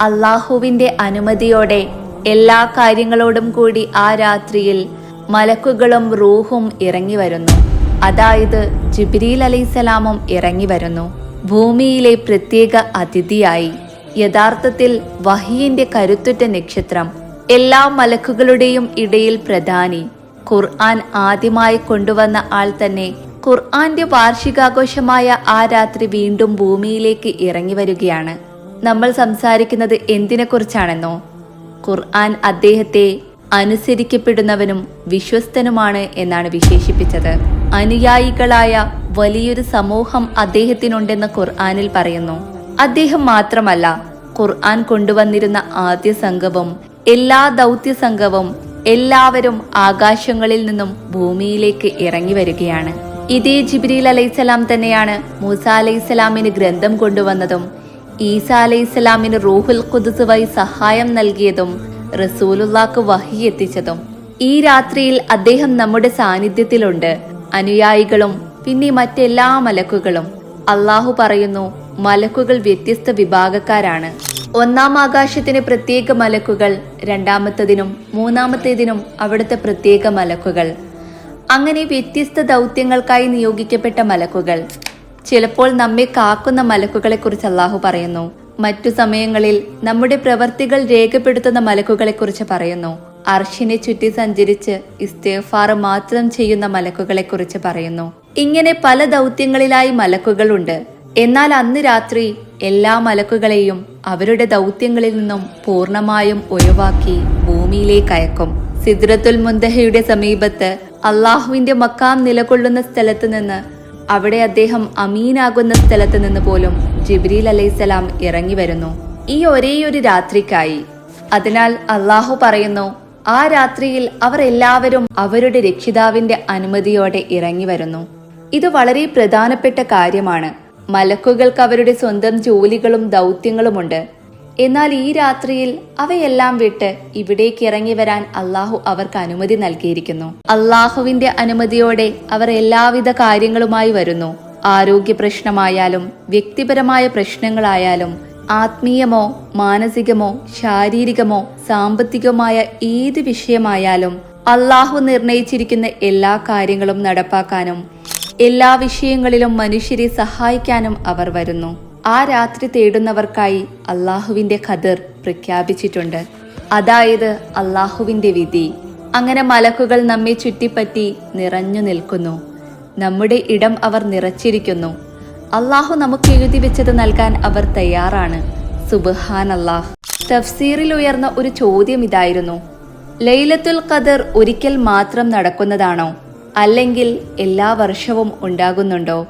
അള്ളാഹുവിന്റെ അനുമതിയോടെ എല്ലാ കാര്യങ്ങളോടും കൂടി ആ രാത്രിയിൽ മലക്കുകളും റൂഹും ഇറങ്ങി വരുന്നു. അതായത് ജിബ്രീൽ അലൈസലാമും ഇറങ്ങി വരുന്നു. ഭൂമിയിലെ പ്രത്യേക അതിഥിയായി. യഥാർത്ഥത്തിൽ വഹിയിന്റെ കരുത്തുറ്റ നക്ഷത്രം എല്ലാ മലക്കുകളുടെയും ഇടയിൽ പ്രധാനി. ഖുർആൻ ആദ്യമായി കൊണ്ടുവന്ന ആൾ തന്നെ ഖുർആന്റെ വാർഷികാഘോഷമായ ആ രാത്രി വീണ്ടും ഭൂമിയിലേക്ക് ഇറങ്ങി വരികയാണ്. നമ്മൾ സംസാരിക്കുന്നത് എന്തിനെക്കുറിച്ചാണെന്നോ? ഖുർആൻ അദ്ദേഹത്തെ അനുസരിക്കപ്പെടുന്നവനും വിശ്വസ്തനുമാണ് എന്നാണ് വിശേഷിപ്പിച്ചത്. അനുയായികളായ വലിയൊരു സമൂഹം അദ്ദേഹത്തിനുണ്ടെന്ന് ഖുർആനിൽ പറയുന്നു. അദ്ദേഹം മാത്രമല്ല ഖുർആൻ കൊണ്ടുവന്നിരുന്ന ആദ്യ സംഘവും എല്ലാ ദൗത്യ സംഘവും എല്ലാവരും ആകാശങ്ങളിൽ നിന്നും ഭൂമിയിലേക്ക് ഇറങ്ങി വരികയാണ്. ഇതേ ജിബ്രീൽ അലൈസലാം തന്നെയാണ് മൂസ അലൈസലാമിന് ഗ്രന്ഥം കൊണ്ടുവന്നതും ഈസ അലൈസലാമിന് റൂഹുൽ ഖുദ്സ് സഹായം നൽകിയതും റസൂലുല്ലാക്ക് വഹി എത്തിച്ചതും. ഈ രാത്രിയിൽ അദ്ദേഹം നമ്മുടെ സാന്നിധ്യത്തിലുണ്ട്. അനുയായികളും പിന്നെ മറ്റെല്ലാ മലക്കുകളും. അള്ളാഹു പറയുന്നു മലക്കുകൾ വ്യത്യസ്ത വിഭാഗക്കാരാണ്. ഒന്നാം ആകാശത്തിന് പ്രത്യേക മലക്കുകൾ രണ്ടാമത്തതിനും മൂന്നാമത്തേതിനും അവിടുത്തെ പ്രത്യേക മലക്കുകൾ. അങ്ങനെ വ്യത്യസ്ത ദൗത്യങ്ങൾക്കായി നിയോഗിക്കപ്പെട്ട മലക്കുകൾ. ചിലപ്പോൾ നമ്മെ കാക്കുന്ന മലക്കുകളെ കുറിച്ച് അള്ളാഹു പറയുന്നു. മറ്റു സമയങ്ങളിൽ നമ്മുടെ പ്രവർത്തികൾ രേഖപ്പെടുത്തുന്ന മലക്കുകളെ കുറിച്ച് പറയുന്നു. അർഷിനെ ചുറ്റി സഞ്ചരിച്ച് ഇസ്തേഫാർ മാത്രം ചെയ്യുന്ന മലക്കുകളെ കുറിച്ച് പറയുന്നു. ഇങ്ങനെ പല ദൗത്യങ്ങളിലായി മലക്കുകളുണ്ട്. എന്നാൽ അന്ന് രാത്രി എല്ലാ മലക്കുകളെയും അവരുടെ ദൗത്യങ്ങളിൽ നിന്നും പൂർണമായും ഒഴിവാക്കി ഭൂമിയിലേക്ക് അയക്കും. സിദ്രത്തുൽ മുന്തഹയുടെ സമീപത്ത് അള്ളാഹുവിന്റെ മക്കാം നിലകൊള്ളുന്ന സ്ഥലത്ത് നിന്ന് അവിടെ അദ്ദേഹം അമീനാകുന്ന സ്ഥലത്ത് നിന്ന് പോലും ജിബ്രീൽ അലൈസലാം ഇറങ്ങി വരുന്നു. ഈ ഒരേയൊരു രാത്രിക്കായി. അതിനാൽ അള്ളാഹു പറയുന്നു ആ രാത്രിയിൽ അവർ എല്ലാവരും അവരുടെ രക്ഷിതാവിന്റെ അനുമതിയോടെ ഇറങ്ങി വരുന്നു. ഇത് വളരെ പ്രധാനപ്പെട്ട കാര്യമാണ്. മലക്കുകൾക്ക് അവരുടെ സ്വന്തം ജോലികളും ദൗത്യങ്ങളുമുണ്ട്. എന്നാൽ ഈ രാത്രിയിൽ അവയെല്ലാം വിട്ട് ഇവിടേക്ക് ഇറങ്ങി വരാൻ അള്ളാഹു അവർക്ക് അനുമതി നൽകിയിരിക്കുന്നു. അള്ളാഹുവിന്റെ അനുമതിയോടെ അവർ എല്ലാവിധ കാര്യങ്ങളുമായി വരുന്നു. ആരോഗ്യ പ്രശ്നമായാലും വ്യക്തിപരമായ പ്രശ്നങ്ങളായാലും ആത്മീയമോ മാനസികമോ ശാരീരികമോ സാമ്പത്തികമായ ഏത് വിഷയമായാലും അള്ളാഹു നിർണയിച്ചിരിക്കുന്ന എല്ലാ കാര്യങ്ങളും നടപ്പാക്കാനും എല്ലാ വിഷയങ്ങളിലും മനുഷ്യരെ സഹായിക്കാനും അവർ വരുന്നു. ആ രാത്രി തേടുന്നവർക്കായി അള്ളാഹുവിന്റെ ഖദർ പ്രഖ്യാപിച്ചിട്ടുണ്ട്. അതായത് അള്ളാഹുവിന്റെ വിധി. അങ്ങനെ മലക്കുകൾ നമ്മെ ചുറ്റിപ്പറ്റി നിറഞ്ഞു നിൽക്കുന്നു. നമ്മുടെ ഇടം അവർ നിറച്ചിരിക്കുന്നു. അള്ളാഹു നമുക്ക് എഴുതി വെച്ചത് നൽകാൻ അവർ തയ്യാറാണ്. സുബഹാൻ അള്ളാഹ് തഫ്സീറിൽ ഉയർന്ന ഒരു ചോദ്യം ഇതായിരുന്നു. ലൈലത്തുൽ ഖദർ ഒരിക്കൽ മാത്രം നടക്കുന്നതാണോ? അല്ലെങ്കിൽ എല്ലാ വർഷവും ഉണ്ടാകുന്നുണ്ടോ?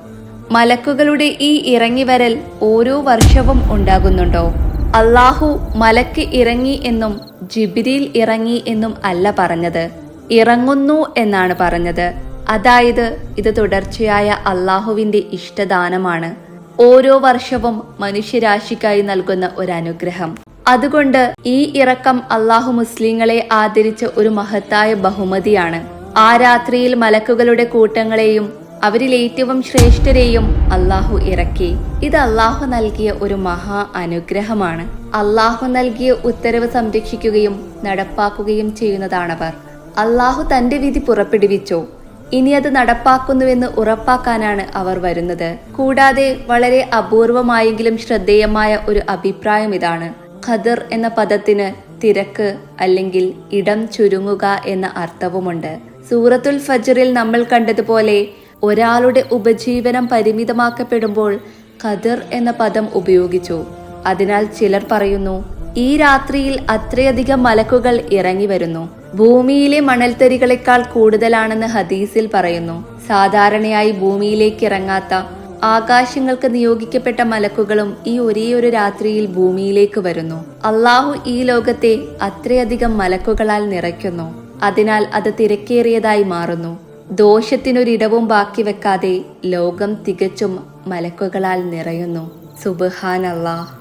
മലക്കുകളുടെ ഈ ഇറങ്ങിവരൽ ഓരോ വർഷവും ഉണ്ടാകുന്നുണ്ടോ? അള്ളാഹു മലക്ക് ഇറങ്ങി എന്നും ജിബിരിയിൽ ഇറങ്ങി എന്നും അല്ല പറഞ്ഞത്. ഇറങ്ങുന്നു എന്നാണ് പറഞ്ഞത്. അതായത് ഇത് തുടർച്ചയായ അള്ളാഹുവിന്റെ ഇഷ്ടദാനമാണ്. ഓരോ വർഷവും മനുഷ്യരാശിക്കായി നൽകുന്ന ഒരു അനുഗ്രഹം അതുകൊണ്ട് ഈ ഇറക്കം അള്ളാഹു മുസ്ലിങ്ങളെ ആദരിച്ച ഒരു മഹത്തായ ബഹുമതിയാണ്. ആ രാത്രിയിൽ മലക്കുകളുടെ കൂട്ടങ്ങളെയും അവരിൽ ഏറ്റവും ശ്രേഷ്ഠരെയും അള്ളാഹു ഇറക്കി. ഇത് അള്ളാഹു നൽകിയ ഒരു മഹാ അനുഗ്രഹമാണ്. അള്ളാഹു നൽകിയ ഉത്തരവ് സംരക്ഷിക്കുകയും നടപ്പാക്കുകയും ചെയ്യുന്നതാണവർ. അള്ളാഹു തന്റെ വിധി പുറപ്പെടുവിച്ചു. ഇനി അത് നടപ്പാക്കുന്നുവെന്ന് ഉറപ്പാക്കാനാണ് അവർ വരുന്നത്. കൂടാതെ വളരെ അപൂർവമായെങ്കിലും ശ്രദ്ധേയമായ ഒരു അഭിപ്രായം ഇതാണ്. ഖദർ എന്ന പദത്തിന് തിരക്ക് അല്ലെങ്കിൽ ഇടം ചുരുങ്ങുക എന്ന അർത്ഥവുമുണ്ട്. സൂറത്തുൽ ഫജറിൽ നമ്മൾ കണ്ടതുപോലെ ഒരാളുടെ ഉപജീവനം പരിമിതമാക്കപ്പെടുമ്പോൾ ഖദർ എന്ന പദം ഉപയോഗിച്ചു. അതിനാൽ ചിലർ പറയുന്നു ഈ രാത്രിയിൽ അത്രയധികം മലക്കുകൾ ഇറങ്ങി വരുന്നു. ഭൂമിയിലെ മണൽത്തരികളെക്കാൾ കൂടുതലാണെന്ന് ഹദീസിൽ പറയുന്നു. സാധാരണയായി ഭൂമിയിലേക്ക് ഇറങ്ങാത്ത ആകാശങ്ങൾക്ക് നിയോഗിക്കപ്പെട്ട മലക്കുകളും ഈ ഒരേയൊരു രാത്രിയിൽ ഭൂമിയിലേക്ക് വരുന്നു. അള്ളാഹു ഈ ലോകത്തെ അത്രയധികം മലക്കുകളാൽ നിറയ്ക്കുന്നു. അതിനാൽ അത് തിരക്കേറിയതായി മാറുന്നു. ദോഷത്തിനൊരിടവും ബാക്കി വെക്കാതെ ലോകം തികച്ചും മലക്കുകളാൽ നിറയുന്നു. സുബഹാൻ അള്ളാഹ്